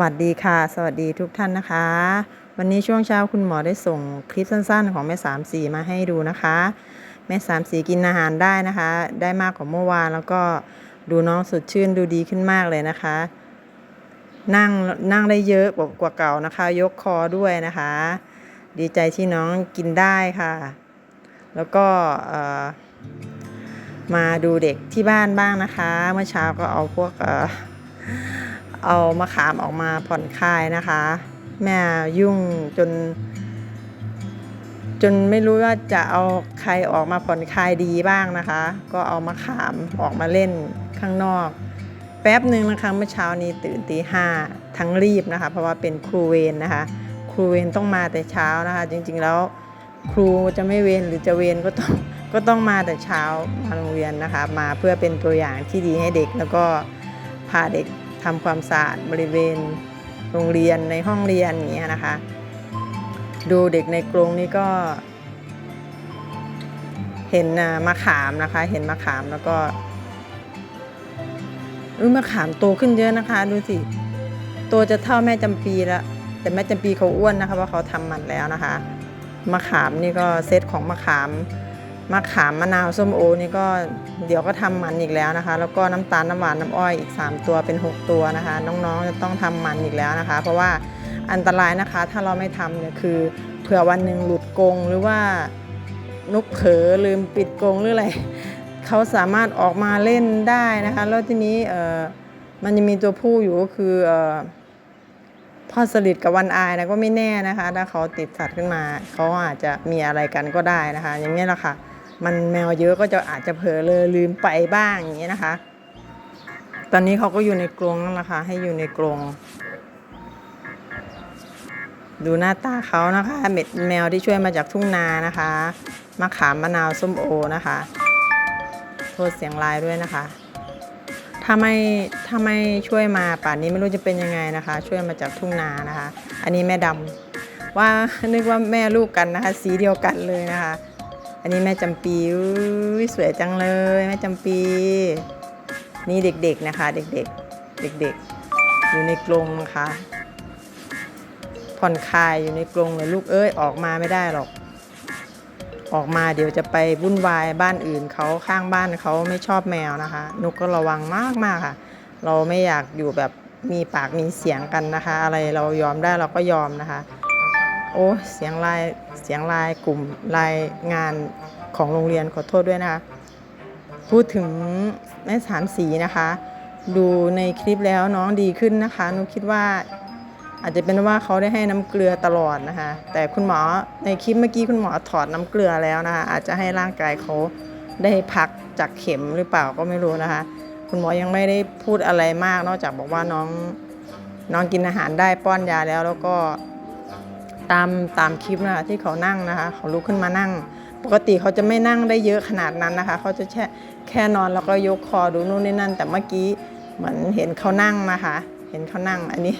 วัสดีค่ะ สวัสดีทุกท่านนะคะ วันนี้ช่วงเช้าคุณหมอได้ส่งคลิปสั้นๆ ของแม่สามสีมาให้ดูนะคะ แม่สามสีกินอาหารได้นะคะ ได้มากกว่าเมื่อวานแล้วก็ดูน้องสดชื่นดูดีขึ้นมากเลยนะคะ นั่งนั่งได้เยอะกว่ากว่าเก่านะคะ ยกคอด้วยนะคะ ดีใจที่น้องกินได้ค่ะ แล้วก็มาดูเด็กที่บ้านบ้างนะคะ เมื่อเช้าก็เอาพวก เอามะขามออกมาผ่อนคลายนะคะ แม่ยุ่งจน จนไม่รู้ว่าจะเอาใครออกมาผ่อนคลายดีบ้างนะคะ ก็เอามะขามออกมาเล่นข้างนอก แป๊บหนึ่งนะคะเมื่อเช้านี้ตื่นตีห้าทั้งรีบนะคะ เพราะว่าเป็นครูเวรนนะคะ ครูเวรต้องมาแต่เช้านะคะ จริงๆแล้วครูจะไม่เวรหรือจะเวรก็ต้องก็ต้องมาแต่เช้ามาโรงเรียนนะคะ มาเพื่อเป็นตัวอย่างที่ดีให้เด็กแล้วก็พาเด็ก ทำความสะอาดบริเวณโรงเรียนในห้องเรียนอย่างเงี้ยนะคะ ดูเด็กในกรงนี่ก็ เห็นมะขามนะคะ เห็นมะขามแล้วก็อุ้ยมะขามโตขึ้นเยอะนะคะ ดูสิโตจะเท่าแม่จำปีแล้วแต่แม่จำปีเขาอ้วนนะคะเพราะเขาทำมันแล้วนะคะมะขามนี่ก็เซตของมะขาม มะขามมะนาวส้มโอนี่ก็เดี๋ยวก็ทำมันอีกแล้วนะคะ แล้วก็น้ำตาลน้ำหวานน้ำอ้อยอีก 3 ตัวเป็น 6 ตัวนะคะ น้องๆจะต้องทำมันอีกแล้วนะคะ เพราะว่าอันตรายนะคะถ้าเราไม่ทำเนี่ยคือเผื่อวันหนึ่งหลุดกรงหรือว่านกเผลอลืมปิดกรงหรืออะไรเขาสามารถออกมาเล่นได้นะคะแล้วทีนี้เออมันจะมีตัวผู้อยู่ก็คือเออพ่อสลิดกับวันอายนะก็ไม่แน่นะคะ ถ้าเขาติดสัตว์ขึ้นมา เขาอาจจะมีอะไรกันก็ได้นะคะ อย่างนี้แหละค่ะ มันแมวเยอะก็จะอาจจะเผลอเลยลืมไปบ้างอย่างนี้นะคะ ตอนนี้เขาก็อยู่ในกรงนั่นแหละค่ะให้อยู่ในกรงดูหน้าตาเขานะคะเม็ดแมวที่ช่วยมาจากทุ่งนานะคะมะขามมะนาวส้มโอนะคะโทษเสียงลายด้วยนะคะ ถ้าไม่ถ้าไม่ช่วยมาป่านนี้ไม่รู้จะเป็นยังไงนะคะ ช่วยมาจากทุ่งนานะคะ อันนี้แม่ดำว่านึกว่าแม่ลูกกันนะคะ สีเดียวกันเลยนะคะ อันนี้แม่จำปีสวยจังเลยแม่จำปี นี่เด็กๆนะคะ เด็กๆ เด็กๆ อยู่ในกรงนะคะผ่อนคลายอยู่ในกรงเลยลูกเอ้ยออกมาไม่ได้หรอก ออกมาเดี๋ยวจะไปวุ่นวายบ้านอื่นเขาข้างบ้านเขาไม่ชอบแมวนะคะนุกก็ระวังมากมากๆค่ะ เราไม่อยากอยู่แบบมีปากมีเสียงกันนะคะ อะไรเรายอมได้เราก็ยอมนะคะ โอ้เสียงลายเสียงลายกลุ่มลายงานของโรงเรียนขอโทษด้วยนะคะ พูดถึงแม่สามสีนะคะ ดูในคลิปแล้วน้องดีขึ้นนะคะนุกคิดว่าอาจจะเป็นว่าเขาได้ให้น้ำเกลือตลอดนะคะ แต่คุณหมอในคลิปเมื่อกี้คุณหมอถอดน้ำเกลือแล้วนะคะ อาจจะให้ร่างกายเขาได้พักจากเข็มหรือเปล่าก็ไม่รู้นะคะ คุณหมอยังไม่ได้พูดอะไรมาก นอกจากบอกว่าน้องน้องกินอาหารได้ป้อนยาแล้วแล้วก็ ตามตามคลิปนะคะที่เขานั่งนะคะ เขาลุกขึ้นมานั่ง ปกติเขาจะไม่นั่งได้เยอะขนาดนั้นนะคะ เขาจะแค่แค่นอนแล้วก็ยกคอดูนู่นนี่นั่น แต่เมื่อกี้เหมือนเห็นเขานั่งนะคะ เห็นเขานั่งอันนี้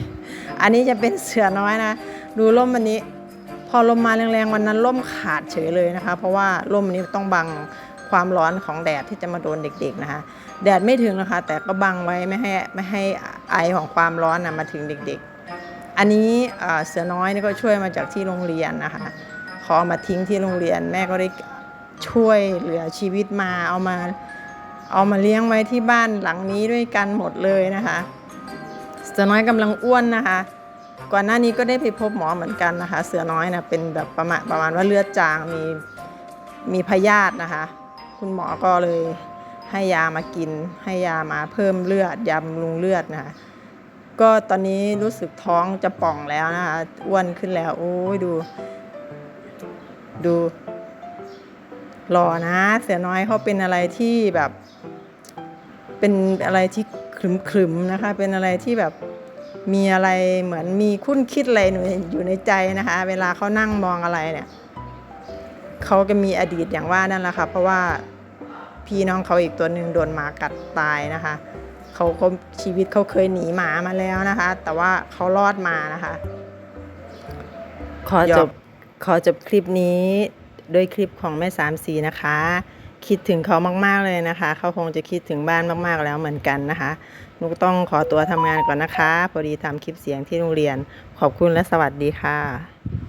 อันนี้จะเป็นเสือน้อยนะ ดูร่มวันนี้ พอลมมาแรงๆวันนั้นร่มขาดเฉยเลยนะคะ เพราะว่าร่มอันนี้ต้องบังความร้อนของแดดที่จะมาโดนเด็กๆนะคะ แดดไม่ถึงนะคะ แต่ก็บังไว้ไม่ให้ไม่ให้ไอของความร้อนนะมาถึงเด็กๆ อันนี้เสือน้อยนี่ก็ช่วยมาจากที่โรงเรียนนะคะขาเอามาทิ้งที่โรงเรียน แม่ก็ได้ช่วยเหลือชีวิตมาเอามาเอามาเลี้ยงไว้ที่บ้านหลังนี้ด้วยกันหมดเลยนะคะเสือน้อยกำลังอ้วนนะคะ ก่อนหน้านี้ก็ได้ไปพบหมอเหมือนกันนะคะ เสือน้อยนะเป็นแบบประมาณประมาณว่าเลือดจางมีมีพยาธินะคะ คุณหมอก็เลยให้ยามากิน ให้ยามาเพิ่มเลือดยาบำรุงเลือดนะคะ ก็ตอนนี้รู้สึกท้องจะป่องแล้วนะคะอ้วนขึ้นแล้ว โอ้ยดู ดูหล่อนะ เสือน้อยเขาเป็นอะไรที่แบบ เป็นอะไรที่ขรึมๆนะคะ เป็นอะไรที่แบบมีอะไรเหมือนมีคุ้นคิดอะไรอยู่ในอยู่ในใจนะคะ เวลาเขานั่งมองอะไรเนี่ยเขาก็มีอดีตอย่างว่านั่นแหละค่ะเพราะว่าพี่น้องเขาอีกตัวหนึ่งโดนหมากัดตายนะคะ เขาก็ชีวิตเขาเคยหนีหมามาแล้วนะคะ แต่ว่าเขารอดมานะคะ ขอจบขอจบคลิปนี้ด้วยคลิปของแม่สามสีนะคะ คิดถึงเขามากๆเลยนะคะ เขาคงจะคิดถึงบ้านมากๆแล้วเหมือนกันนะคะนุกต้องขอตัวทำงานก่อนนะคะ พอดีทำคลิปเสียงที่โรงเรียน ขอบคุณและสวัสดีค่ะ